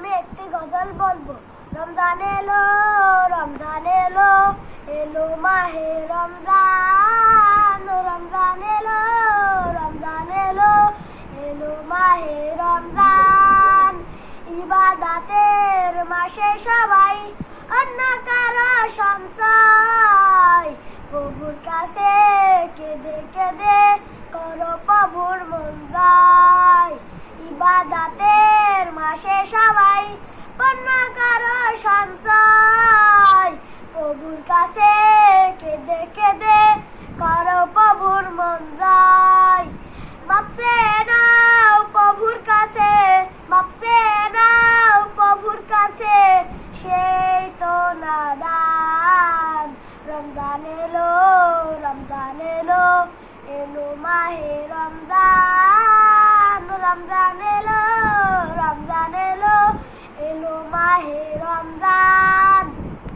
আমি একটি গজল বলব। রমজান এলো রমজান এলো এলো মাহে রমজান রমজান এলো রমজান এলো এলো মাহে রমজান। ইবাদাতের মাসে সবাই অন্য সঞ্চয় প্রভুর কাছে কেঁদে কেঁদে করো প্রভুর মন যায়। ইবাদাতের মাসে সবাই অন্য কারও সঞ্চয়। প্রভুর কাছে কেঁদে কেঁদে করো প্রভুর মন যায়। বাপসে নাও প্রভুর কাছে বাপসে নাও প্রভুর কাছে, সেই তো নাদান। রমজান এলো রমজান এলো এলো মাহে রমজান।